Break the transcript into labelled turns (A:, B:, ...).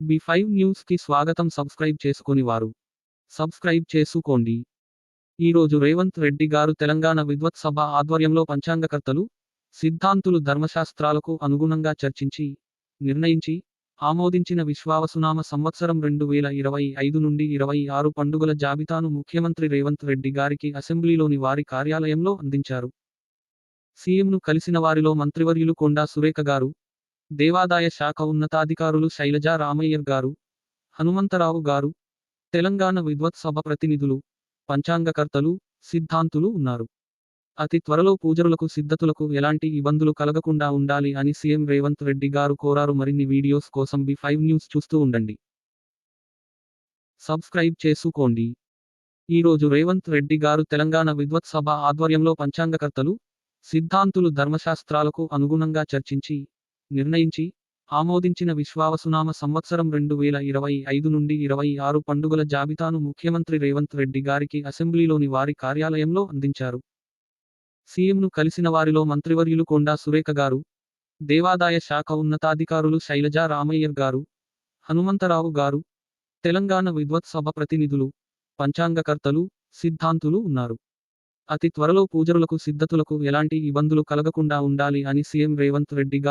A: B five న్యూస్కి స్వాగతం. Subscribe చేసుకుని వారు సబ్స్క్రైబ్ చేసుకోండి. ఈరోజు రేవంత్ రెడ్డి గారు తెలంగాణ విద్వత్ సభ ఆధ్వర్యంలో పంచాంగకర్తలు సిద్ధాంతులు ధర్మశాస్త్రాలకు అనుగుణంగా చర్చించి నిర్ణయించి ఆమోదించిన విశ్వావసునామ సంవత్సరం రెండు వేల ఇరవై ఐదు నుండి ఇరవై ఆరు పండుగల జాబితాను ముఖ్యమంత్రి రేవంత్ రెడ్డి గారికి అసెంబ్లీలోని వారి కార్యాలయంలో అందించారు. సీఎంను కలిసిన వారిలో మంత్రివర్యులు కొండా సురేఖ గారు దేవాదాయ శాఖ ఉన్నతాధికారులు శైలజ రామయ్యర్ గారు హనుమంతరావు గారు తెలంగాణ విద్వత్ సభ ప్రతినిధులు పంచాంగకర్తలు సిద్ధాంతులు ఉన్నారు. అతి త్వరలో పూజరులకు సిద్ధతులకు ఎలాంటి ఇబ్బందులు కలగకుండా ఉండాలి అని సీఎం రేవంత్ రెడ్డి గారు కోరారు. మరిన్ని వీడియోస్ కోసం బి ఫైవ్ న్యూస్ చూస్తూ ఉండండి. సబ్స్క్రైబ్ చేసుకోండి. ఈరోజు రేవంత్ రెడ్డి గారు తెలంగాణ విద్వత్ సభ ఆధ్వర్యంలో పంచాంగకర్తలు సిద్ధాంతులు ధర్మశాస్త్రాలకు అనుగుణంగా చర్చించి నిర్ణయించి ఆమోదించిన విశ్వావసునామ సంవత్సరం రెండు వేల ఇరవై ఐదు నుండి ఇరవై ఆరు పండుగల జాబితాను ముఖ్యమంత్రి రేవంత్ రెడ్డి గారికి అసెంబ్లీలోని వారి కార్యాలయంలో అందించారు. సీఎంను కలిసిన వారిలో మంత్రివర్యులు కొండా సురేఖ గారు దేవాదాయ శాఖ ఉన్నతాధికారులు శైలజా రామయ్యర్ గారు హనుమంతరావు గారు తెలంగాణ విద్వత్ సభ ప్రతినిధులు పంచాంగకర్తలు సిద్ధాంతులు ఉన్నారు. అతి త్వరలో పూజరులకు సిద్ధతులకు ఎలాంటి ఇబ్బందులు కలగకుండా ఉండాలి అని సీఎం రేవంత్ రెడ్డి గారు